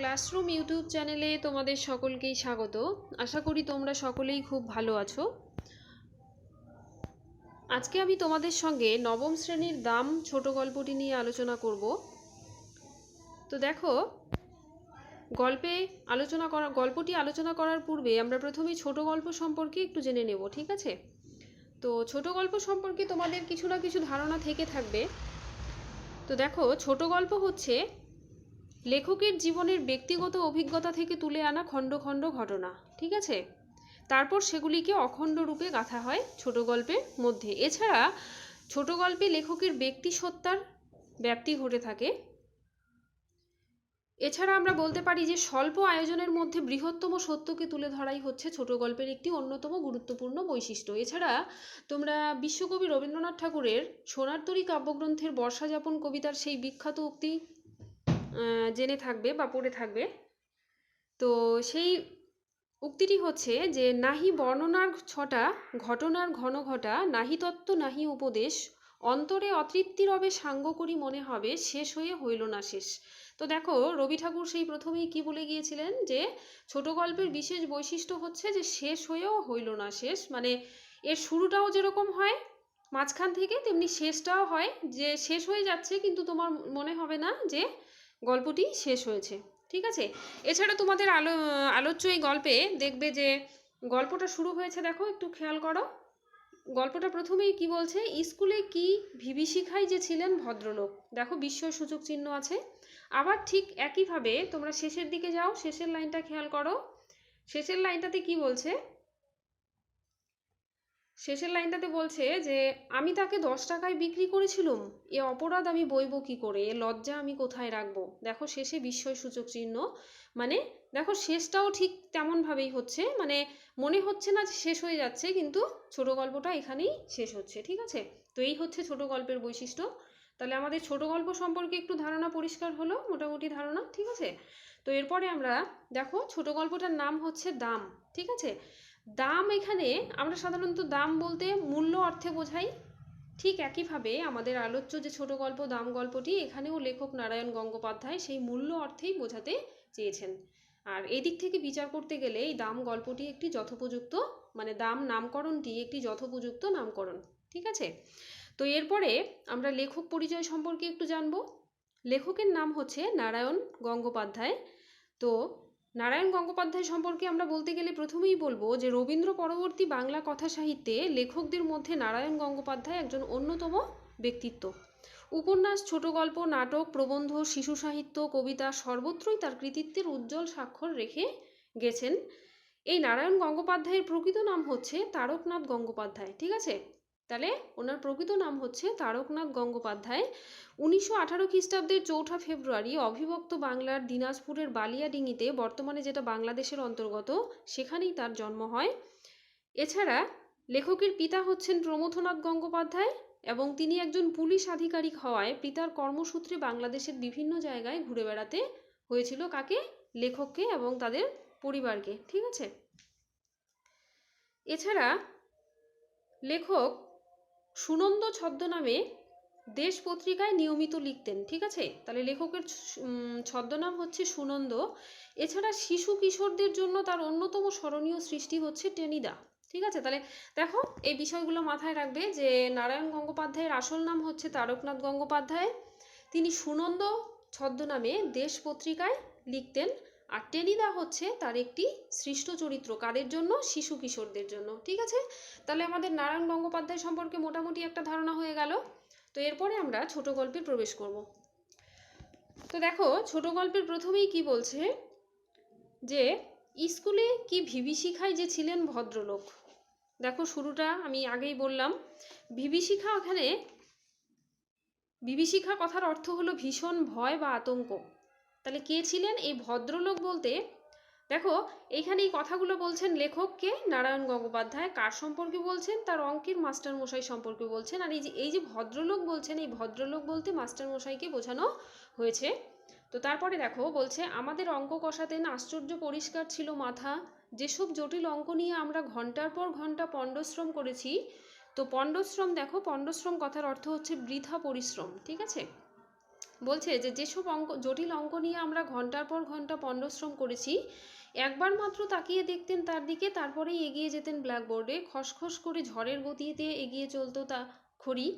Classroom YouTube চ্যানেলে তোমাদের সকলকেই স্বাগত। আশা করি তোমরা সকলেই খুব ভালো আছো। আজকে আমি তোমাদের সঙ্গে নবম শ্রেণির দাম ছোট গল্পটি নিয়ে আলোচনা করব। তো দেখো, গল্পে আলোচনা করা, গল্পটি আলোচনা করার পূর্বে আমরা প্রথমেই ছোট গল্প সম্পর্কে একটু জেনে নেব, ঠিক আছে? তো ছোট গল্প সম্পর্কে তোমাদের কিছু না কিছু ধারণা থেকে থাকবে। তো দেখো, ছোট গল্প হচ্ছে লেখকের জীবনের ব্যক্তিগত অভিজ্ঞতা থেকে তুলে আনা খণ্ড খণ্ড ঘটনা, ঠিক আছে? তারপর সেগুলিকে অখণ্ড রূপে গাঁথা হয় ছোট গল্পের মধ্যে। এছাড়া ছোট গল্পে লেখকের ব্যক্তিসত্তার ব্যাপ্তি ঘটে থাকে। এছাড়া আমরা বলতে পারি যে স্বল্প আয়োজনের মধ্যে বৃহত্তম সত্যকে তুলে ধরাই হচ্ছে ছোট গল্পের একটি অন্যতম গুরুত্বপূর্ণ বৈশিষ্ট্য। এছাড়া তোমরা বিশ্বকবি রবীন্দ্রনাথ ঠাকুরের সোনার তরী কাব্যগ্রন্থের বর্ষাযাপন কবিতার সেই বিখ্যাত উক্তি জেনে থাকবে বা পড়ে থাকবে। তো সেই উক্তিটি হচ্ছে যে, নাহি বর্ণনার ছটা, ঘটনার ঘন ঘটা, নাহি তত্ত্ব, নাহি উপদেশ, অন্তরে অতৃপ্তি রবে সাঙ্গ করি মনে হবে, শেষ হয়ে হইল না শেষ। তো দেখো, রবি ঠাকুর সেই প্রথমেই কি বলে গিয়েছিলেন যে, ছোট গল্পের বিশেষ বৈশিষ্ট্য হচ্ছে যে, শেষ হয়েও হইল না শেষ। মানে এর শুরুটাও যেরকম হয়, মাঝখান থেকে তেমনি শেষটাও হয়, যে শেষ হয়ে যাচ্ছে কিন্তু তোমার মনে হবে না যে গল্পটি শেষ হয়েছে, ঠিক আছে? এছাড়া তোমাদের আলো, আলোচ্য এই গল্পে দেখবে যে গল্পটা শুরু হয়েছে, দেখো, একটু খেয়াল করো। গল্পটা প্রথমেই কি বলছে? স্কুলে কি বিভীষিকায় যে ছিলেন ভদ্রলোক? দেখো, বিস্ময় সূচক চিহ্ন আছে। আবার ঠিক একইভাবে তোমরা শেষের দিকে যাও, শেষের লাইনটা খেয়াল করো। শেষের লাইনটাতে কি বলছে? শেষের লাইনটাতে বলছে যে, আমি তাকে দশ টাকায় বিক্রি করেছিলুম। এ অপরাধ আমি বইব কি করে? এ লজ্জা আমি কোথায় রাখব? দেখো শেষে বিস্ময় সূচক চিহ্ন। মানে দেখো শেষটাও ঠিক তেমনভাবেই হচ্ছে। মানে মনে হচ্ছে না শেষ হয়ে যাচ্ছে, কিন্তু ছোট গল্পটা এখানেই শেষ হচ্ছে, ঠিক আছে? তো এই হচ্ছে ছোট গল্পের বৈশিষ্ট্য। তাহলে আমাদের ছোট গল্প সম্পর্কে একটু ধারণা পরিষ্কার হলো, মোটামুটি ধারণা, ঠিক আছে? তো এরপরে আমরা দেখো ছোট গল্পটার নাম হচ্ছে দাম, ঠিক আছে? দাম এখানে, আমরা সাধারণত দাম বলতে মূল্য অর্থে বোঝাই। ঠিক একইভাবে আমাদের আলোচ্য যে ছোট গল্প, দাম গল্পটি, এখানেও লেখক নারায়ণ গঙ্গোপাধ্যায় সেই মূল্য অর্থেই বোঝাতে চেয়েছেন। আর এদিক থেকে বিচার করতে গেলে এই দাম গল্পটি একটি যথোপযুক্ত মানে দাম নামকরণটি একটি যথোপযুক্ত নামকরণ। ঠিক আছে? তো এরপরে আমরা লেখক পরিচয় সম্পর্কে একটু জানব। লেখকের নাম হচ্ছে নারায়ণ গঙ্গোপাধ্যায়। তো নারায়ণ গঙ্গোপাধ্যায় সম্পর্কে আমরা বলতে গেলে প্রথমেই বলব যে রবীন্দ্র পরবর্তী বাংলা কথা সাহিত্যে লেখকদের মধ্যে নারায়ণ গঙ্গোপাধ্যায় একজন অন্যতম ব্যক্তিত্ব। উপন্যাস, ছোট গল্প, নাটক, প্রবন্ধ, শিশু সাহিত্য, কবিতা সর্বত্রই তার কৃতিত্বের উজ্জ্বল স্বাক্ষর রেখে গেছেন। এই নারায়ণ গঙ্গোপাধ্যায়ের প্রকৃত নাম হচ্ছে তারকনাথ গঙ্গোপাধ্যায়, ঠিক আছে? তাহলে ওনার প্রকৃত নাম হচ্ছে তারকনাথ গঙ্গোপাধ্যায়। উনিশশো আঠারো খ্রিস্টাব্দের চৌঠা ফেব্রুয়ারি অবিভক্ত বাংলার দিনাজপুরের বালিয়াডিঙিতে বর্তমানে যেটা বাংলাদেশের অন্তর্গত, সেখানেই তার জন্ম হয়। এছাড়া লেখকের পিতা হচ্ছেন প্রমথনাথ গঙ্গোপাধ্যায় এবং তিনি একজন পুলিশ আধিকারিক হওয়ায় পিতার কর্মসূত্রে বাংলাদেশের বিভিন্ন জায়গায় ঘুরে বেড়াতে হয়েছিল কাকে? লেখককে এবং তাদের পরিবারকে, ঠিক আছে? এছাড়া লেখক সুনন্দ ছদ্মনামে দেশ পত্রিকায় নিয়মিত লিখতেন, ঠিক আছে? তাহলে লেখকের ছদ্মনাম হচ্ছে সুনন্দ। এছাড়া শিশু কিশোরদের জন্য তার অন্যতম স্মরণীয় সৃষ্টি হচ্ছে টেনিদা, ঠিক আছে? তাহলে দেখো, এই বিষয়গুলো মাথায় রাখবে যে নারায়ণ গঙ্গোপাধ্যায়ের আসল নাম হচ্ছে তারকনাথ গঙ্গোপাধ্যায়। তিনি সুনন্দ ছদ্মনামে দেশ পত্রিকায় লিখতেন। আর টেনিদা হচ্ছে তার একটি সৃষ্ট চরিত্র। কাদের জন্য? শিশু কিশোরদের জন্য। ঠিক আছে? তাহলে আমাদের নারায়ণ গঙ্গোপাধ্যায় সম্পর্কে মোটামুটি একটা ধারণা হয়ে গেল। তো এরপরে আমরা ছোট গল্পে প্রবেশ করব। তো দেখো, ছোট গল্পের প্রথমেই কি বলছে? যে, স্কুলে কি বিভীষিকায় যে ছিলেন ভদ্রলোক? দেখো শুরুটা আমি আগেই বললাম। বিভীষিকা ওখানে বিভীষিকা কথার অর্থ হলো ভীষণ ভয় বা আতঙ্ক। তাহলে কে ছিলেন? এই ভদ্রলোক বলতে, দেখো এইখানে এই কথাগুলো বলছেন লেখককে নারায়ণ গঙ্গোপাধ্যায়। কার সম্পর্কে বলছেন? তার অঙ্কের মাস্টার মশাই সম্পর্কে বলছেন। আর এই যে এই যে ভদ্রলোক বলছেন, এই ভদ্রলোক বলতে মাস্টার মশাইকে বোঝানো হয়েছে। তো তারপরে দেখো, বলছে, আমাদের অঙ্ক কষাতেন আশ্চর্য পরিষ্কার ছিল মাথা। যেসব জটিল অঙ্ক নিয়ে আমরা ঘণ্টার পর ঘণ্টা পণ্ডশ্রম করেছি, তো পণ্ডশ্রম, দেখো, পণ্ডশ্রম কথার অর্থ হচ্ছে বৃথা পরিশ্রম, ঠিক আছে? বলছে যে যেসব অঙ্ক, জটিল অঙ্ক নিয়ে আমরা ঘণ্টার পর ঘণ্টা পণ্ডশ্রম করেছি, একবার মাত্র তাকিয়ে দেখতেন তার দিকে, তারপরেই এগিয়ে যেতেন ব্ল্যাকবোর্ডে খসখস করে ঝড়ের গতিতে এগিয়ে চলতো তা খড়ি।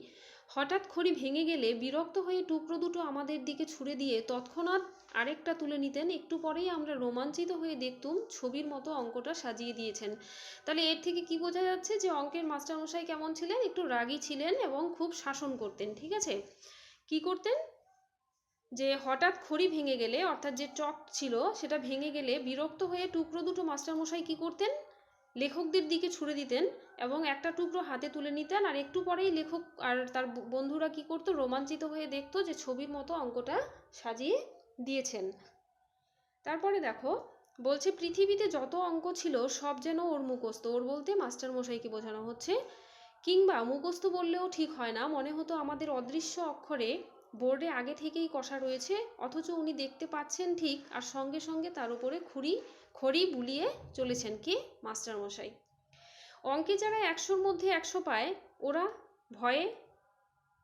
হঠাৎ খড়ি ভেঙে গেলে বিরক্ত হয়ে টুকরো দুটো আমাদের দিকে ছুড়ে দিয়ে তৎক্ষণাৎ আরেকটা তুলে নিতেন। একটু পরেই আমরা রোমাঞ্চিত হয়ে দেখতুম ছবির মতো অঙ্কটা সাজিয়ে দিয়েছেন। তাহলে এর থেকে কি বোঝা যাচ্ছে যে অঙ্কের মাস্টারমশাই কেমন ছিলেন? একটু রাগী ছিলেন এবং খুব শাসন করতেন, ঠিক আছে? কি করতেন? যে হঠাৎ খড়ি ভেঙে গেলে, অর্থাৎ যে চক ছিল, সেটা ভেঙে গেলে বিরক্ত হয়ে টুকরো দুটো মাস্টারমশাই কি করতেন? লেখকদের দিকে ছুড়ে দিতেন এবং একটা টুকরো হাতে তুলে নিতেন আর একটু পরেই লেখক আর তার বন্ধুরা কি করতো, রোমাঞ্চিত হয়ে দেখতো যে ছবির মতো অঙ্কটা সাজিয়ে দিয়েছেন। তারপরে দেখো, বলছে পৃথিবীতে যত অঙ্ক ছিল, সব যেন ওর মুখস্থ। ওর বলতে মাস্টারমশাইকে বোঝানো হচ্ছে, কিংবা মুখস্থ বললেও ঠিক হয় না। মনে হতো আমাদের অদৃশ্য অক্ষরে বোর্ডে আগে থেকেই কষা রয়েছে, অথচ উনি দেখতে পাচ্ছেন ঠিক আর সঙ্গে সঙ্গে তার উপরে খুঁড়ি, খড়ি বুলিয়ে চলেছেন কে? মাস্টারমশাই। অঙ্কে যারা একশোর মধ্যে একশো পায়, ওরা ভয়ে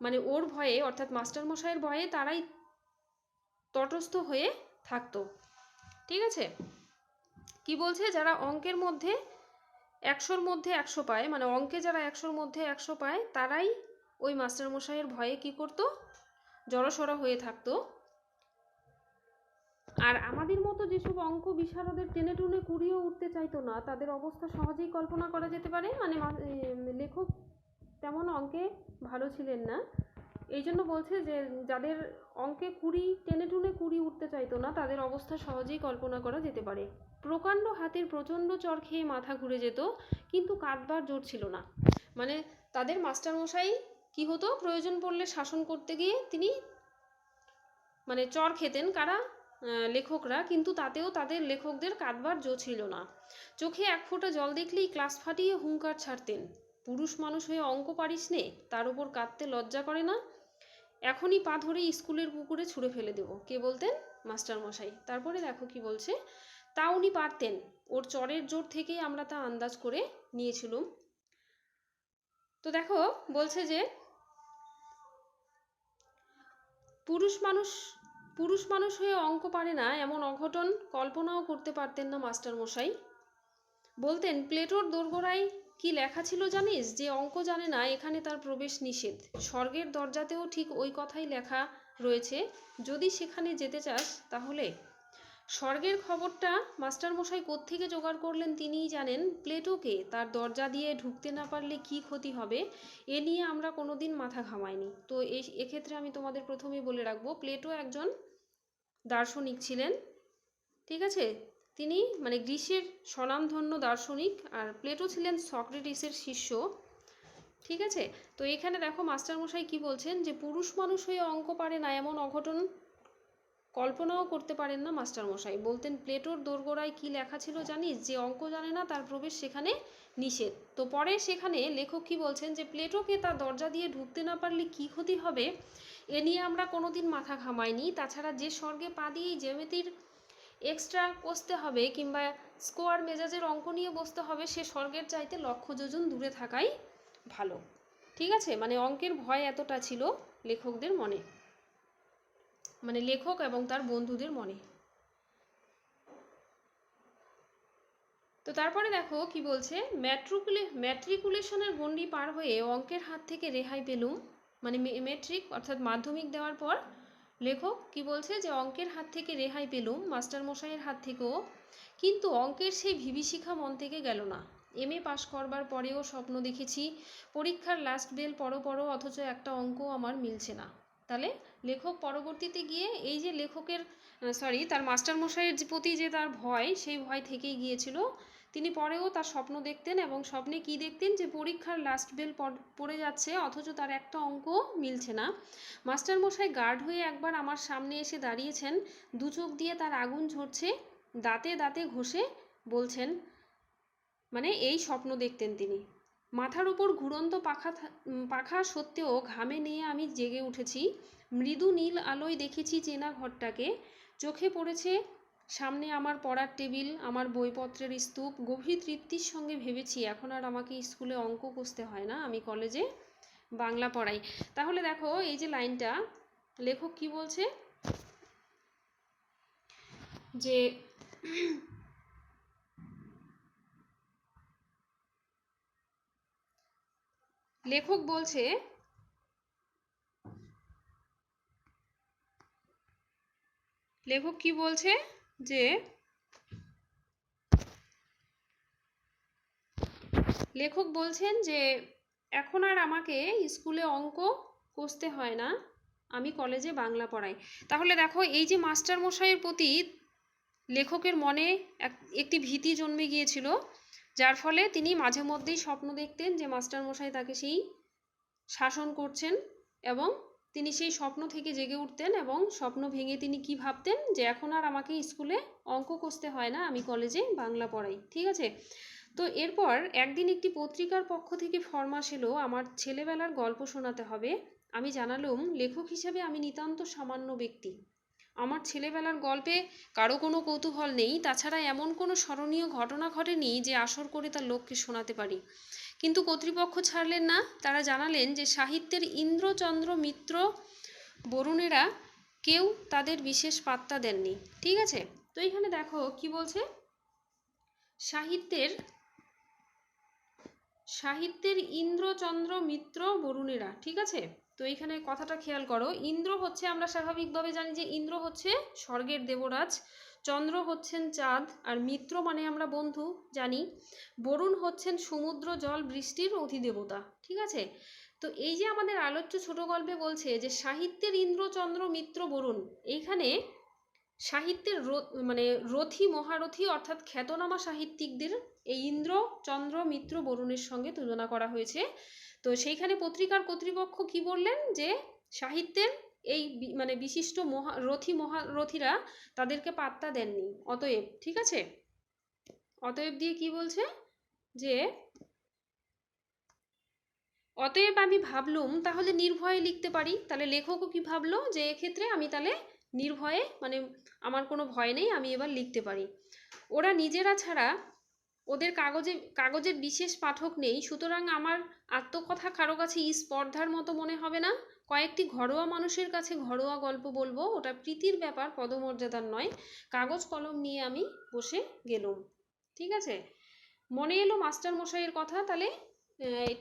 মানে ওর ভয়ে, অর্থাৎ মাস্টারমশাইয়ের ভয়ে তারাই তটস্থ হয়ে থাকতো। ঠিক আছে? কি বলছে? যারা অঙ্কের মধ্যে একশোর মধ্যে একশো পায় মানে অঙ্কে যারা একশোর মধ্যে একশো পায়, তারাই ওই মাস্টারমশাইয়ের ভয়ে কি করতো? জড়সড় হয়ে থাকতো। আর আমাদের মতো যেসব অঙ্ক বিশারদের টেনে টুনে কুড়িয়েও উঠতে চাইতো না, তাদের অবস্থা সহজেই কল্পনা করা যেতে পারে। মানে লেখক তেমন অঙ্কে ভালো ছিলেন না। এই জন্য বলছে যে, যাদের অঙ্কে কুড়ি, টেনে টুনে কুড়ি উঠতে চাইতো না, তাদের অবস্থা সহজেই কল্পনা করা যেতে পারে। প্রকাণ্ড হাতের প্রচণ্ড চর খেয়ে মাথা ঘুরে যেত, কিন্তু কাঁদবার জোর ছিল না। মানে তাদের মাস্টারমশাই কি হতো? প্রয়োজন পড়লে শাসন করতে গিয়ে তিনি মানে চর খেতেন কারা? লেখকরা। কিন্তু তাতেও তাদের লেখকদের কাঁদবার জো ছিল না। চোখে এক ফোঁটা জল দেখলেই ক্লাস ফাটিয়ে হুঙ্কার ছাড়তেন। পুরুষ মানুষ হয়ে অঙ্ক পারিস নে, তার উপর কাঁদতে লজ্জা করে না? এখনই পা ধরে স্কুলের পুকুরে ছুঁড়ে ফেলে দেবো, কে বলতেন? মাস্টার মশাই তারপরে দেখো কি বলছে? তা উনি পারতেন। ওর চরের জোর থেকেই আমরা তা আন্দাজ করে নিয়েছিলুম। তো দেখো, বলছে যে পুরুষ মানুষ পুরুষ মানুষ হয়ে অঙ্ক পারে না, এমন অঘটন কল্পনাও করতে পারতেন না মাস্টার মশাই। বলতেন, প্লেটোর দোরগোড়ায় কি লেখা ছিল জানিস? যে অঙ্ক জানে না, এখানে তার প্রবেশ নিষেধ। স্বর্গের দরজাতেও ঠিক ওই কথাই লেখা রয়েছে। যদি সেখানে যেতে চাস, তাহলে স্বর্গের খবরটা মাস্টারমশাই কোত্থেকে জোগাড় করলেন তিনিই জানেন। প্লেটোকে তার দরজা দিয়ে ঢুকতে না পারলে কি ক্ষতি হবে, এ নিয়ে আমরা কোনোদিন মাথা ঘামাইনি। তো এক্ষেত্রে আমি তোমাদের প্রথমেই বলে রাখব, প্লেটো একজন দার্শনিক ছিলেন, ঠিক আছে? তিনি মানে গ্রিসের স্বনামধন্য দার্শনিক, আর প্লেটো ছিলেন সক্রেটিসের শিষ্য, ঠিক আছে? তো এখানে দেখো মাস্টারমশাই কি বলছেন যে, পুরুষ মানুষ হয়ে অঙ্ক পারে না, এমন অঘটন কল্পনাও করতে পারেন না মাস্টারমশাই। বলতেন, প্লেটোর দোরগোড়ায় কি লেখা ছিল জানিস? যে অঙ্ক জানে না, তার প্রবেশ সেখানে নিষেধ। তো পরে সেখানে লেখক কি বলছেন যে, প্লেটোকে তার দরজা দিয়ে ঢুকতে না পারলে কি ক্ষতি হবে? এ নিয়ে আমরা কোনোদিন মাথা ঘামাইনি। তাছাড়া যে স্বর্গে পা দিয়েই জ্যামিতির এক্সট্রা কষতে হবে কিংবা স্কোয়ার মেজাজের অঙ্ক নিয়ে বসতে হবে, সে স্বর্গের চাইতে লক্ষ যোজন দূরে থাকাই ভালো। ঠিক আছে? মানে অঙ্কের ভয় এতটা ছিল লেখকদের মনে। মানে লেখক এবং তার বন্ধুদের মনে। তো তারপরে দেখো কি বলছে, ম্যাট্রিকুলে, ম্যাট্রিকুলেশনের গণ্ডি পার হয়ে অঙ্কের হাত থেকে রেহাই পেলুম। মানে মেট্রিক অর্থাৎ মাধ্যমিক দেওয়ার পর লেখক কি বলছে যে, অঙ্কের হাত থেকে রেহাই পেলুম মাস্টারমশাইয়ের হাত থেকেও। কিন্তু অঙ্কের সেই বিভীষিকা মন থেকে গেল না। এম এ পাশ করবার পরেও স্বপ্ন দেখেছি। পরীক্ষার লাস্ট বেল পড়ো পড়ো, অথচ একটা অঙ্ক আমার মিলছে না। তাহলে লেখক পরবর্তীতে গিয়ে এই যে লেখকের সরি তার মাস্টারমশাইয়ের প্রতি যে তার ভয়, সেই ভয় থেকেই গিয়েছিল। তিনি পরেও তার স্বপ্ন দেখতেন এবং স্বপ্নে কি দেখতেন? যে পরীক্ষার লাস্ট বেল পড়ে যাচ্ছে, অথচ তার একটা অঙ্ক মিলছে না। মাস্টারমশাই গার্ড হয়ে একবার আমার সামনে এসে দাঁড়িয়েছেন। দু চোখ দিয়ে তার আগুন ঝরছে, দাঁতে দাঁতে ঘষে বলছেন মানে এই স্বপ্ন দেখতেন তিনি। মাথার উপর ঘুরন্ত পাখা পাখা সত্ত্বেও ঘামে নিয়ে আমি জেগে উঠেছি। মৃদু নীল আলোয় দেখেছি চেনা ঘরটাকে। চোখে পড়েছে সামনে আমার পড়ার টেবিল, আমার বইপত্রের স্তূপ। গভীর তৃপ্তির সঙ্গে ভেবেছি, এখন আর আমাকে স্কুলে অঙ্ক কষতে হয় না, আমি কলেজে বাংলা পড়াই। তাহলে দেখো, এই যে লাইনটা, লেখক কি বলছে? যে লেখক বলছে, লেখক কি বলছে যে, লেখক বলছেন যে, এখন আর আমাকে স্কুলে অঙ্ক কষতে হয় না, আমি কলেজে বাংলা পড়াই। তাহলে দেখো, এই যে মাস্টার মশাইয়ের প্রতি লেখকের মনে এক, একটি ভীতি জন্মে গিয়েছিল। যার ফলে তিনি মাঝে মধ্যেই স্বপ্ন দেখতেন যে মাস্টার মশাই তাকে সেই শাসন করছেন এবং তিনি সেই স্বপ্ন থেকে জেগে উঠতেন এবং স্বপ্ন ভেঙে তিনি কি ভাবতেন? যে এখন আর আমাকে স্কুলে অঙ্ক কষতে হয় না, আমি কলেজে বাংলা পড়াই। ঠিক আছে? তো এরপর একদিন একটি পত্রিকার পক্ষ থেকে ফরমাস এলো, আমার ছেলেবেলার গল্প শোনাতে হবে। আমি জানালুম, লেখক হিসেবে আমি নিতান্ত সামান্য ব্যক্তি। আমার ছেলেবেলার গল্পে কারও কোনো কৌতূহল নেই, তাছাড়া এমন কোনো স্মরণীয় ঘটনা ঘটেনি যে আসর করে তার লোককে শোনাতে পারি। কিন্তু কর্তৃপক্ষ ছাড়লেন না, তারা জানালেন যে সাহিত্যের ইন্দ্রচন্দ্র মিত্র বরুণেরা কেউ তাদের বিশেষ পাত্তা দেননি। ঠিক আছে? তো এখানে দেখো কি বলছে? সাহিত্যের সাহিত্যের ইন্দ্রচন্দ্র মিত্র বরুণেরা, ঠিক আছে? তো এইখানে কথাটা খেয়াল করো, ইন্দ্র হচ্ছে আমরা স্বাভাবিকভাবে জানি যে ইন্দ্র হচ্ছে স্বর্গের দেবরাজ, চন্দ্র হচ্ছেন চাঁদ আর মিত্র মানে আমরা বন্ধু জানি, বরুণ হচ্ছেন সমুদ্র, জল, বৃষ্টির অধিদেবতা, ঠিক আছে? তো এই যে আমাদের আলোচ্য ছোট গল্পে বলছে যে সাহিত্যের ইন্দ্র, চন্দ্র, মিত্র, বরুণ, এইখানে সাহিত্যের মানে রথী, মহারথী অর্থাৎ খ্যাতনামা সাহিত্যিকদের এই ইন্দ্র, চন্দ্র, মিত্র, বরুণের সঙ্গে তুলনা করা হয়েছে। তো সেইখানে পত্রিকার কর্তৃপক্ষ কি বললেন? যে সাহিত্যের এই মানে বিশিষ্ট মহা, রথী মহারথীরা তাদেরকে পাত্তা দেননি। অতএব, ঠিক আছে? অতএব দিয়ে কি বলছে? যে অতএব আমি ভাবলুম, তাহলে নির্ভয়ে লিখতে পারি। তাহলে লেখকও কি ভাবলো? যে এক্ষেত্রে আমি তাহলে নির্ভয়ে মানে আমার কোনো ভয় নেই, আমি এবার লিখতে পারি। ওরা নিজেরা ছাড়া ওদের কাগজে কাগজের বিশেষ পাঠক নেই। সুতরাং আমার আত্মকথা কারও কাছে স্পর্ধার মতো মনে হবে না। কয়েকটি ঘরোয়া মানুষের কাছে ঘরোয়া গল্প বলব। ওটা প্রীতির ব্যাপার, পদমর্যাদার নয়। কাগজ কলম নিয়ে আমি বসে গেলুম। ঠিক আছে? মনে এলো মাস্টার মশাইয়ের কথা। তাহলে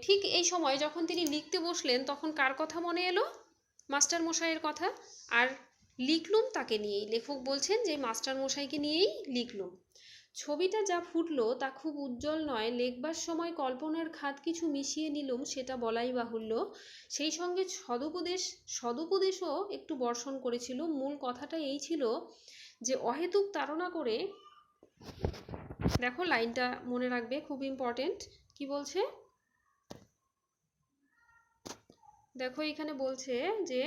ঠিক এই সময় যখন তিনি লিখতে বসলেন, তখন কার কথা মনে এলো? মাস্টার মশাইয়ের কথা। আর লিখলুম তাকে নিয়েই। লেখক বলছেন যে, মাস্টার মশাইকে নিয়েই লিখলুম। ছবিটা যা ফুটলো তা খুব উজ্জ্বল নয়। লেখবার সময় কল্পনার খাত কিছু মিশিয়ে নিলুম, সেটা বলাই বাহুল্য। সেই সঙ্গে সদুপদেশ, সদুপদেশও একটু বর্ষণ করেছিল। মূল কথাটা এই ছিল যে, অহেতুক তাড়না করে দেখো লাইনটা মনে রাখবে, খুব ইম্পর্টেন্ট কি বলছে? দেখো এখানে বলছে যে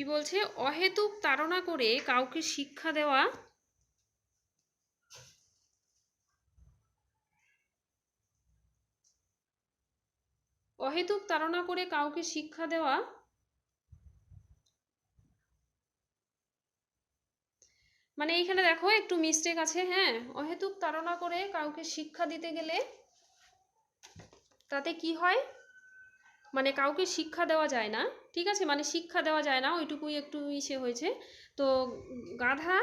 কি বলছে? অহেতুক তাড়না করে কাউকে শিক্ষা দেওয়া। অহেতুক তাড়না করে কাউকে শিক্ষা দেওয়া। মানে এইখানে দেখো, একটু মিস্টেক আছে হ্যাঁ? অহেতুক তাড়না করে কাউকে শিক্ষা দিতে গেলে তাতে কি হয়? মানে কাউকে শিক্ষা দেওয়া যায় না। ঠিক আছে? মানে শিক্ষা দেওয়া যায় না, ওইটুকুই একটু ইসে হয়েছে। তো গাধা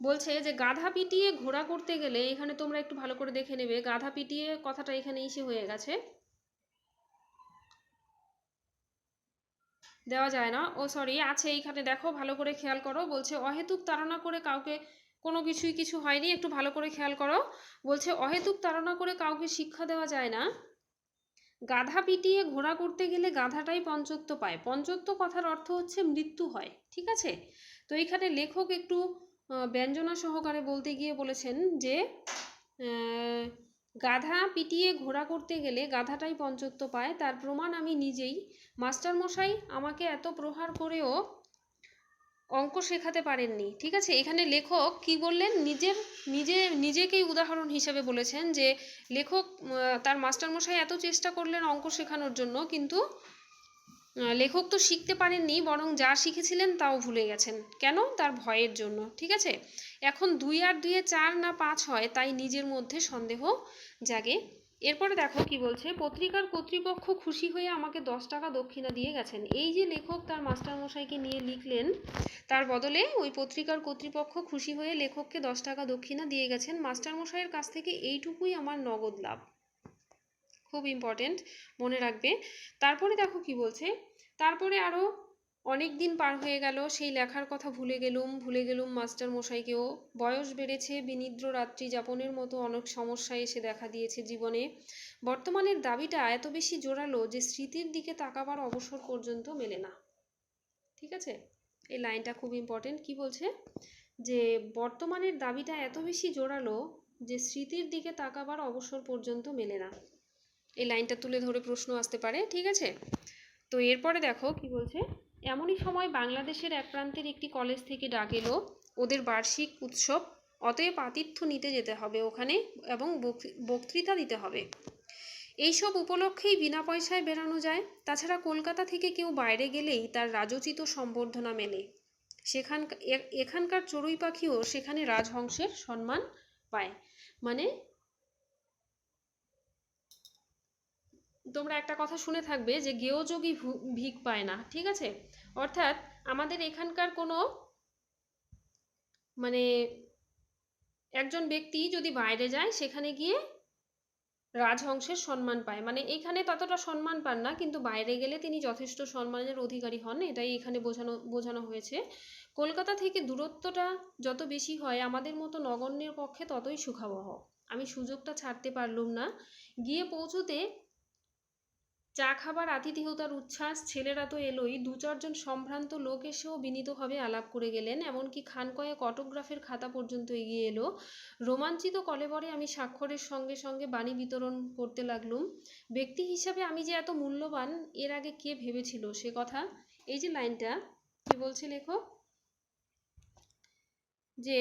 বলছে যে, গাধা পিটিয়ে ঘোড়া করতে গেলে এখানে তোমরা একটু ভালো করে দেখে নেবে, গাধা পিটিয়ে কথাটা এখানে ইসে হয়ে গেছে। দেওয়া যায় না। ও সরি, আছে এইখানে, দেখো, ভালো করে খেয়াল করো। বলছে, অহেতুক তাড়না করে কাউকে কোনো কিছুই কিছু হয়নি, একটু ভালো করে খেয়াল করো। বলছে, অহেতুক তাড়না করে কাউকে শিক্ষা দেওয়া যায় না। গাধা পিটিয়ে ঘোড়া করতে গেলে গাধাটাই পঞ্চত্ব পায়। পঞ্চত্ব কথার অর্থ হচ্ছে মৃত্যু হয়, ঠিক আছে? তো এখানে লেখক একটু ব্যঞ্জনা সহকারে বলতে গিয়ে বলেছেন যে গাধা পিটিয়ে ঘোড়া করতে গেলে গাধাটাই পঞ্চত্ব পায়। তার প্রমাণ আমি নিজেই। মাস্টারমশাই, আমাকে এত প্রহার করেও অঙ্ক শেখাতে পারেননি। ঠিক আছে? এখানে লেখক কি বললেন? নিজের, নিজে, নিজেকেই উদাহরণ হিসেবে বলেছেন যে, লেখক তার মাস্টারমশাই এত চেষ্টা করলেন অঙ্ক শেখানোর জন্য, কিন্তু লেখক তো শিখতে পারেননি, বরং যা শিখেছিলেন তাও ভুলে গেছেন। কেন? তার ভয়ের জন্য। ঠিক আছে? এখন দুই আর দুইয়ে চার না পাঁচ হয়, তাই নিজের মধ্যে সন্দেহ জাগে। এরপরে দেখো কি বলছে, পত্রিকার কর্তৃপক্ষ খুশি হয়ে আমাকে দশ টাকা দক্ষিণা দিয়ে গেছেন। এই যে লেখক তার মাস্টারমশাইকে নিয়ে লিখলেন, তার বদলে ওই পত্রিকার কর্তৃপক্ষ খুশি হয়ে লেখককে দশ টাকা দক্ষিণা দিয়ে গেছেন। মাস্টারমশাইয়ের কাছ থেকে এইটুকুই আমার নগদ লাভ। খুব ইম্পর্টেন্ট মনে রাখবে। তারপরে দেখো কি বলছে, তারপরে আরও অনেক দিন পার হয়ে গেল, সেই লেখার কথা ভুলে গেলুম ভুলে গেলুম মাস্টার মশাইকেও বয়স বেড়েছে, বিনিদ্র রাত্রি যাপনের মতো অনেক সমস্যা এসে দেখা দিয়েছে জীবনে। বর্তমানের দাবিটা এত বেশি জোরালো যে স্মৃতির দিকে তাকাবার অবসর পর্যন্ত মেলে না। ঠিক আছে? এই লাইনটা খুব ইম্পর্টেন্ট কি বলছে? যে বর্তমানের দাবিটা এত বেশি জোরালো যে স্মৃতির দিকে তাকাবার অবসর পর্যন্ত মেলে না। এই লাইনটা তুলে ধরে প্রশ্ন আসতে পারে। ঠিক আছে? তো এরপরে দেখো কি বলছে? এমনই সময় বাংলাদেশের এক প্রান্তের একটি কলেজ থেকে ডাক এলো, ওদের বার্ষিক উৎসব, অতএব আতিথ্য নিতে যেতে হবে ওখানে এবং বক্তৃ- বক্তৃতা দিতে হবে। এইসব উপলক্ষেই বিনা পয়সায় বেরানো যায়। তাছাড়া কলকাতা থেকে কেউ বাইরে গেলেই তার রাজোচিত সম্বর্ধনা মেলে। সেখান এখানকার চড়ুই পাখিও সেখানে রাজহংসের সম্মান পায়। মানে তোমরা একটা কথা শুনে থাকবে যে গেয়যোগী ভিক পায় না, ঠিক আছে? অর্থাৎ আমাদের এখানকার কোনো মানে একজন ব্যক্তি যদি বাইরে যায়, সেখানে গিয়ে রাজহংসের সম্মান পায়। মানে এখানে ততটা সম্মান পান না, কিন্তু বাইরে গেলে তিনি যথেষ্ট সম্মানের অধিকারী হন, এটাই এখানে বোঝানো বোঝানো হয়েছে। কলকাতা থেকে দূরত্বটা যত বেশি হয়, আমাদের মতো নগণ্যের পক্ষে ততই সুখাবহ। আমি সুযোগটা ছাড়তে পারলুম না। গিয়ে পৌঁছতে চা খাবার আতিথেয়তার উচ্ছ্বাস, ছেলেরা তো এলোই। দু চারজন সম্ভ্রান্ত লোক এসেও বিনীতভাবে আলাপ করে গেলেন, এমনকি খান কয়েক অটোগ্রাফের খাতা পর্যন্ত এগিয়ে এলো। রোমাঞ্চিত কলেবরে আমি স্বাক্ষরের সঙ্গে সঙ্গে বাণী বিতরণ করতে লাগলুম। ব্যক্তি হিসাবে আমি যে এত মূল্যবান, এর আগে কে ভেবেছিল সে কথা? এই যে লাইনটা, কি বলছে লেখক? যে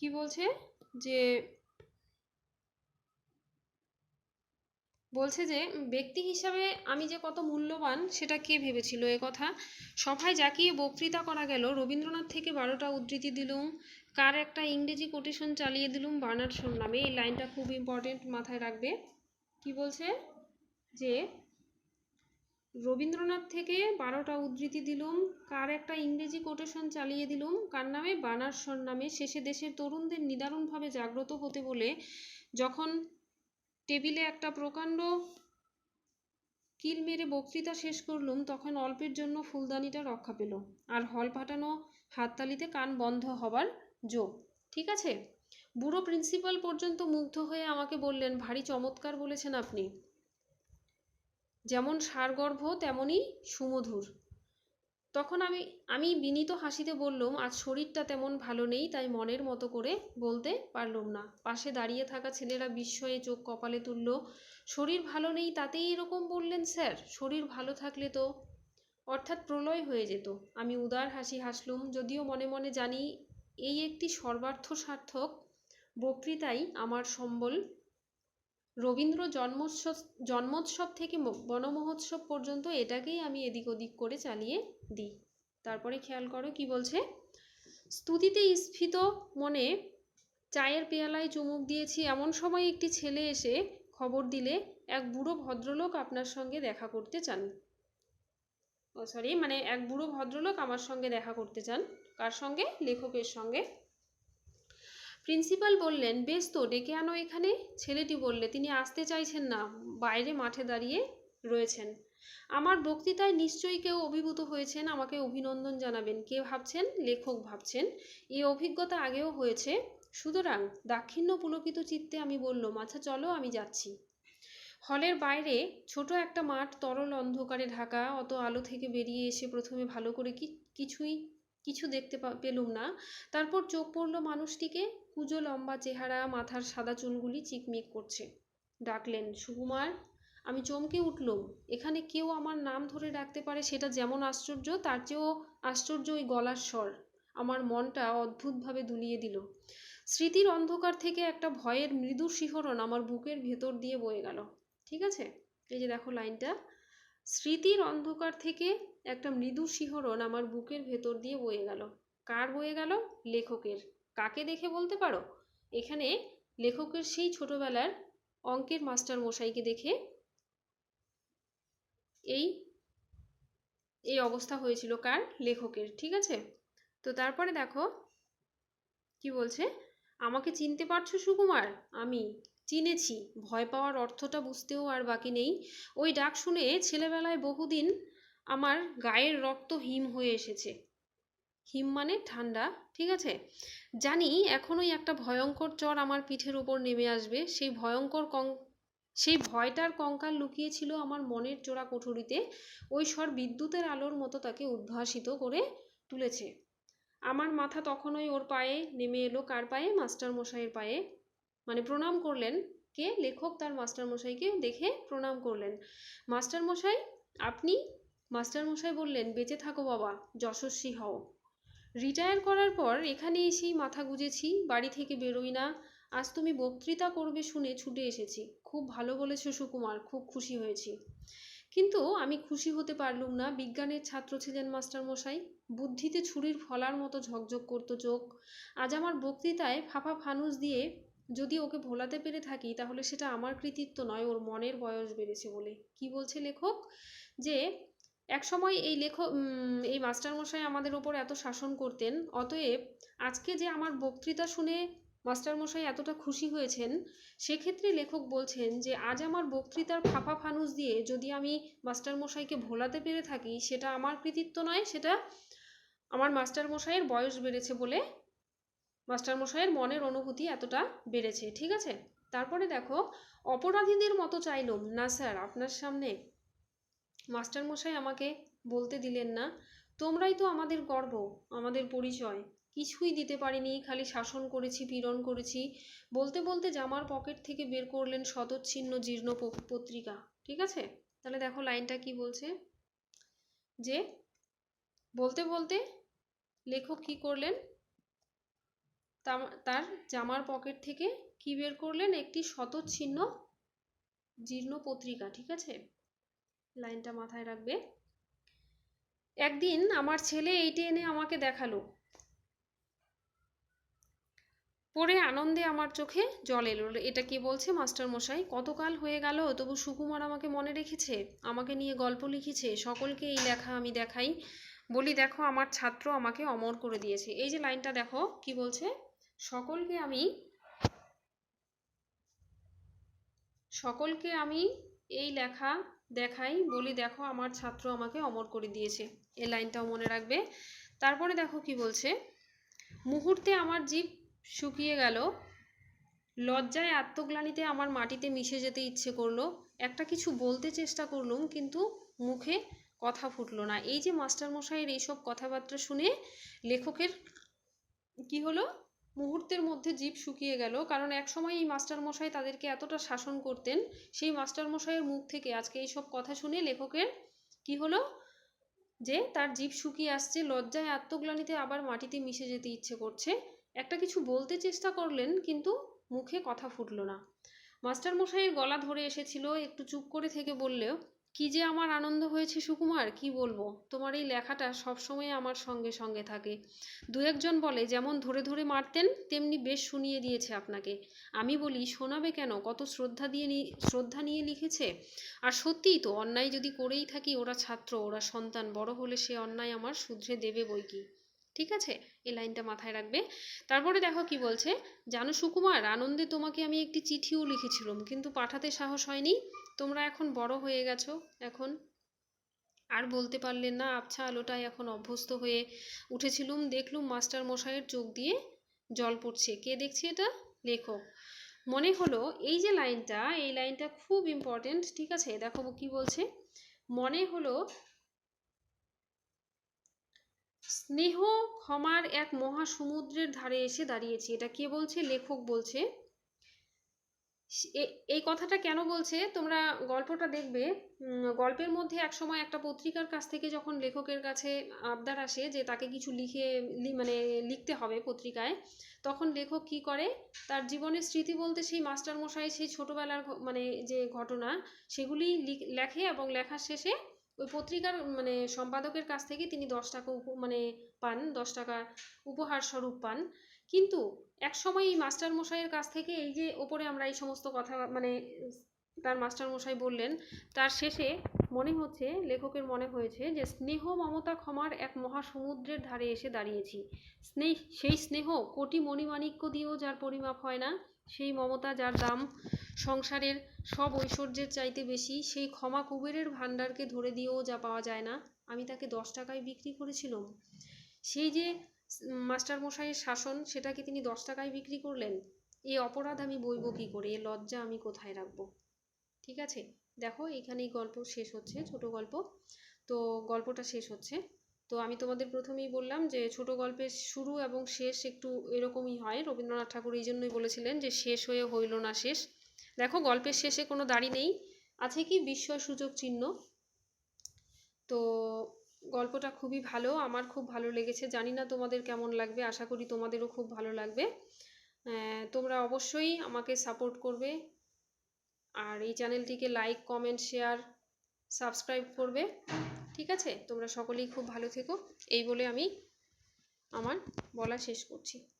কি বলছে? যে বলছে যে, ব্যক্তি হিসাবে আমি যে কত মূল্যবান, সেটা কে ভেবেছিল এ কথা? সভায় জাকিয়ে বক্তৃতা করা গেল, রবীন্দ্রনাথ থেকে বারোটা উদ্ধৃতি দিলুম, কার একটা ইংরেজি কোটেশন চালিয়ে দিলুম বার্নার্ড শোর নামে এই লাইনটা খুব ইম্পর্টেন্ট মাথায় রাখবে। কি বলছে? যে, রবীন্দ্রনাথ থেকে বারোটা উদ্ধৃতি দিলুম, কার একটা ইংরেজি কোটেশন চালিয়ে দিলুম, কার নামে শোর নামে শেষে দেশের তরুণদের নিদারুণভাবে জাগ্রত হতে বলে, যখন টেবিলে একটা প্রকাণ্ড কিল মেরে বক্তৃতা শেষ করলুম, তখন অল্পের জন্য ফুলদানিটা রক্ষা পেল আর হল পাঠানো হাততালিতে কান বন্ধ হবার যোগ, ঠিক আছে? বুড়ো প্রিন্সিপাল পর্যন্ত মুগ্ধ হয়ে আমাকে বললেন, ভারী চমৎকার বলেছেন আপনি। যেমন সারগর্ভ, তেমনই সুমধুর। তখন আমি আমি বিনীত হাসিতে বললুম, আজ শরীরটা তেমন ভালো নেই, তাই মনের মতো করে বলতে পারলুম না। পাশে দাঁড়িয়ে থাকা ছেলেরা বিস্ময়ে চোখ কপালে তুলল, শরীর ভালো নেই তাতেই এরকম বললেন স্যার? শরীর ভালো থাকলে তো অর্থাৎ প্রলয় হয়ে যেত। আমি উদার হাসি হাসলুম, যদিও মনে মনে জানি, এই একটি সর্বার্থ সার্থক বক্তৃতাই আমার সম্বল রবীন্দ্র জন্মোৎসব জন্মোৎসব থেকে বনমহোৎসব পর্যন্ত এটাকেই আমি এদিক ওদিক করে চালিয়ে দিই। তারপরে খেয়াল করো কি বলছে? স্তুতিতে স্ফীত মনে চায়ের পেয়ালায় চুমুক দিয়েছি। এমন সময় একটি ছেলে এসে খবর দিলে, এক বুড়ো ভদ্রলোক আপনার সঙ্গে দেখা করতে চান। ও সরি মানে এক বুড়ো ভদ্রলোক আমার সঙ্গে দেখা করতে চান। কার সঙ্গে? লেখকের সঙ্গে। প্রিন্সিপাল বললেন, বেশ তো, ডেকে আনো এখানে। ছেলেটি বললে, তিনি আসতে চাইছেন না, বাইরে মাঠে দাঁড়িয়ে রয়েছেন। আমার বক্তৃতায় নিশ্চয়ই কেউ অভিভূত হয়েছেন, আমাকে অভিনন্দন জানাবেন। কে ভাবছেন? লেখক ভাবছেন। এই অভিজ্ঞতা আগেও হয়েছে। সুতরাং দাক্ষিণ্য পুলকিত চিত্তে আমি বললাম আচ্ছা চলো, আমি যাচ্ছি। হলের বাইরে ছোট একটা মাঠ, তরল অন্ধকারে ঢাকা, অত আলো থেকে বেরিয়ে এসে প্রথমে ভালো করে কি, কিছুই কিছু দেখতে পেলুম না। তারপর চোখ পড়ল মানুষটিকে। কুজো লম্বা চেহারা, মাথার সাদা চুলগুলি চিকমিক করছে। ডাকলেন, সুকুমার, আমি চমকে উঠলুম। এখানে কেউ আমার নাম ধরে ডাকতে পারে, সেটা যেমন আশ্চর্য, তার চেয়েও আশ্চর্য ওই গলার স্বর। আমার মনটা অদ্ভুতভাবে দুলিয়ে দিল। স্মৃতির অন্ধকার থেকে একটা ভয়ের মৃদু শিহরণ আমার বুকের ভেতর দিয়ে বয়ে গেল। ঠিক আছে? এই যে দেখো লাইনটা। স্মৃতির অন্ধকার থেকে একটা মৃদু শিহরণ আমার বুকের ভেতর দিয়ে বয়ে গেল। কার বয়ে গেল? লেখকের। কাকে দেখে বলতে পারো? এখানে লেখকের সেই ছোটবেলার অঙ্কের মাস্টার মশাইকে দেখে এই এই অবস্থা হয়েছিল কার? লেখকের, ঠিক আছে? তো তারপরে দেখো, কি বলছে? আমাকে চিনতে পারছ সুকুমার? আমি চিনেছি। ভয় পাওয়ার অর্থটা বুঝতেও আর বাকি নেই। ওই ডাক শুনে ছেলেবেলায় বহুদিন আমার গায়ের রক্ত হিম হয়ে এসেছে। হিম মানে ঠান্ডা, ঠিক আছে? জানি এখনই একটা ভয়ঙ্কর চর আমার পিঠের উপর নেমে আসবে। সেই ভয়ঙ্কর কং সেই ভয়টার কঙ্কাল লুকিয়েছিল আমার মনের চোরা কুঠুরিতে। ওই স্বর বিদ্যুতের আলোর মতো তাকে উদ্ভাসিত করে তুলেছে। আমার মাথা তখনই ওর পায়ে নেমে এলো। কার পায়ে? মাস্টার মশাইয়ের পায়ে। মানে প্রণাম করলেন। কে? লেখক তার মাস্টার মশাইকে দেখে প্রণাম করলেন। মাস্টার মশাই আপনি মাস্টার মশাই বললেন, বেঁচে থাকো বাবা, যশস্বী হও। রিটায়ার করার পর এখানে এসেই মাথা গুজেছি, বাড়ি থেকে বেরোই না। আজ তুমি বক্তৃতা করবে শুনে ছুটে এসেছি। খুব ভালো বলেছ সুকুমার, খুব খুশি হয়েছি। কিন্তু আমি খুশি হতে পারলুম না, বিজ্ঞানের ছাত্র ছিলেন মাস্টার মশাই বুদ্ধিতে ছুরির ফলার মতো ঝকঝক করতো চোখ। আজ আমার বক্তৃতায় ফাফা ফানুস দিয়ে যদি ওকে ভোলাতে পেরে থাকি, তাহলে সেটা আমার কৃতিত্ব নয়, ওর মনের বয়স বেড়েছে বলে। কি বলছে লেখক? যে একসময় এই লেখক এই মাস্টারমশাই আমাদের ওপর এত শাসন করতেন, অতএব আজকে যে আমার বক্তৃতা শুনে মাস্টারমশাই এতটা খুশি হয়েছেন, সেক্ষেত্রে লেখক বলছেন যে, আজ আমার বক্তৃতার ফাঁপা ফানুস দিয়ে যদি আমি মাস্টারমশাইকে ভোলাতে পেরে থাকি, সেটা আমার কৃতিত্ব নয়, সেটা আমার মাস্টারমশাইয়ের বয়স বেড়েছে বলে মাস্টারমশাইয়ের মনের অনুভূতি এতটা বেড়েছে। ঠিক আছে? তারপরে দেখো, অপরাধীদের মতো চাইলুম। না স্যার, আপনার সামনে মাস্টারমশাই আমাকে বলতে দিলেন না। তোমরাই তো আমাদের গর্ব, আমাদের পরিচয়। কিছুই দিতে পারিনি, খালি শাসন করেছি, পীড়ন করেছি। বলতে বলতে জামার পকেট থেকে বের করলেন শতচ্ছিন্ন জীর্ণ পত্রিকা। ঠিক আছে? তাহলে দেখো লাইনটা কি বলছে। যে, বলতে বলতে লেখক কি করলেন? তার জামার পকেট থেকে কি বের করলেন? একটি শতচ্ছিন্ন জীর্ণ পত্রিকা। ঠিক আছে? লাইনটা মাথায় রাখবে। একদিন আমার ছেলে এইটে এনে আমাকে দেখাল। পড়ে আনন্দে আমার চোখে জল এলো। এটা কে বলছে মাস্টার মশাই? কতকাল হয়ে গেল, তবু সুকুমার আমাকে মনে রেখেছে, আমাকে নিয়ে গল্প লিখেছে, সকলকে এই লেখা আমি দেখাই। বলি, দেখো, আমার ছাত্র আমাকে অমর করে দিয়েছে। এই যে লাইনটা দেখো, কি বলছে? সকলকে আমি সকলকে আমি এই লেখা দেখাই, বলি দেখো আমার ছাত্র আমাকে অমর করে দিয়েছে। এই লাইনটাও মনে রাখবে। তারপরে দেখো কি বলছে? মুহূর্তে আমার জীব শুকিয়ে গেল। লজ্জায় আত্মগ্লানিতে আমার মাটিতে মিশে যেতে ইচ্ছে করল। একটা কিছু বলতে চেষ্টা করলুম, কিন্তু মুখে কথা ফুটলো না। এই যে মাস্টারমশাইয়ের এইসব কথাবার্তা শুনে লেখকের কি হলো? মুহূর্তের মধ্যে জীব শুকিয়ে গেল। কারণ একসময় এই মাস্টারমশাই তাদেরকে এতটা শাসন করতেন, সেই মাস্টারমশাইয়ের মুখ থেকে আজকে এইসব কথা শুনে লেখকের কি হলো? যে তার জীব শুকিয়ে আসছে, লজ্জায় আত্মগ্লানিতে আবার মাটিতে মিশে যেতে ইচ্ছে করছে। একটা কিছু বলতে চেষ্টা করলেন, কিন্তু মুখে কথা ফুটলো না। মাস্টারমশাইয়ের গলা ধরে এসেছিল, একটু চুপ করে থেকে বললেও কি যে আমার আনন্দ হয়েছে সুকুমার, কি বলব? তোমার এই লেখাটা সবসময় আমার সঙ্গে সঙ্গে থাকে। দু একজন বলে, যেমন ধরে ধরে মারতেন, তেমনি বেশ শুনিয়ে দিয়েছে আপনাকে। আমি বলি, শোনাবে কেন? কত শ্রদ্ধা দিয়ে শ্রদ্ধা নিয়ে লিখেছে? আর সত্যিই তো, অন্যায় যদি করেই থাকি, ওরা ছাত্র, ওরা সন্তান, বড় হলে সে অন্যায় আমার শুধরে দেবে বই কি? ঠিক আছে? এই লাইনটা মাথায় রাখবে। তারপরে দেখো কি বলছে, জানো সুকুমার, আনন্দে তোমাকে আমি একটি চিঠিও লিখেছিলাম, কিন্তু পাঠাতে সাহস হয়নি। তোমরা এখন বড় হয়ে গেছো, এখন। আর বলতে পারলেন না, আবছা আলোটায় এখন অভ্যস্ত হয়ে উঠেছিলুম, দেখলুম মাস্টার মশাইয়ের চোখ দিয়ে জল পড়ছে। কে দেখছে এটা? লেখক। মনে হলো এই যে লাইনটা, এই লাইনটা খুব ইম্পর্টেন্ট ঠিক আছে? দেখো কি বলছে। মনে হলো স্নেহ ক্ষমার এক মহাসমুদ্রের ধারে এসে দাঁড়িয়েছি। এটা কে বলছে? লেখক বলছে। এই কথাটা কেন বলছে? তোমরা গল্পটা দেখবে। গল্পের মধ্যে এক সময় একটা পত্রিকার কাছ থেকে যখন লেখকের কাছে আবদার আসে যে তাকে কিছু লিখে মানে লিখতে হবে পত্রিকায়, তখন লেখক কি করে? তার জীবনের স্মৃতি বলতে সেই মাস্টার মশাই সেই ছোটবেলার মানে যে ঘটনা, সেগুলি লেখে এবং লেখার শেষে ওই পত্রিকার মানে সম্পাদকের কাছ থেকে তিনি দশ টাকা মানে পান, দশ টাকা উপহার স্বরূপ পান। কিন্তু এক সময় এই মাস্টার মশাইয়ের কাছ থেকে এই যে ওপরে আমরা এই সমস্ত কথা মানে তার মাস্টার মশাই বললেন, তার শেষে মনে হচ্ছে, লেখকের মনে হয়েছে যে, স্নেহ মমতা ক্ষমার এক মহাসমুদ্রের ধারে এসে দাঁড়িয়েছি। স্নেহ, সেই স্নেহ কোটি মণিমাণিক্য দিয়েও যার পরিমাপ হয় না, সেই মমতা যার দাম সংসারের সব ঐশ্বর্যের চাইতে বেশি, সেই ক্ষমা কুবেরের ভাণ্ডারকে ধরে দিয়েও যা পাওয়া যায় না, আমি তাকে দশ টাকায় বিক্রি করেছিলাম। সেই যে মাস্টার মশাইয়ের শাসন, সেটাকে তিনি দশ টাকায় বিক্রি করলেন। এই অপরাধ আমি বইব কী করে? এ লজ্জা আমি কোথায় রাখব? ঠিক আছে? দেখো, এখানেই গল্প শেষ হচ্ছে, ছোট গল্প। তো গল্পটা শেষ হচ্ছে। তো আমি তোমাদের প্রথমেই বললাম যে, ছোট গল্পের শুরু এবং শেষ একটু এরকমই হয়। রবীন্দ্রনাথ ঠাকুর এই জন্যই বলেছিলেন যে, শেষ হয়ে হইল না শেষ। দেখো, গল্পের শেষে কোনো দাড়ি নেই। আছে কি বিস্ময় সূচক চিহ্ন? তো গল্পটা খুবই ভালো, আমার খুব ভালো লেগেছে। জানি না তোমাদের কেমন লাগবে, আশা করি তোমাদেরও খুব ভালো লাগবে। তোমরা অবশ্যই আমাকে সাপোর্ট করবে। আর এই চ্যানেলটিকে লাইক কমেন্ট শেয়ার সাবস্ক্রাইব করবে। ঠিক আছে? তোমরা সকলেই খুব ভালো থেকো। এই বলে আমি আমার বলা শেষ করছি।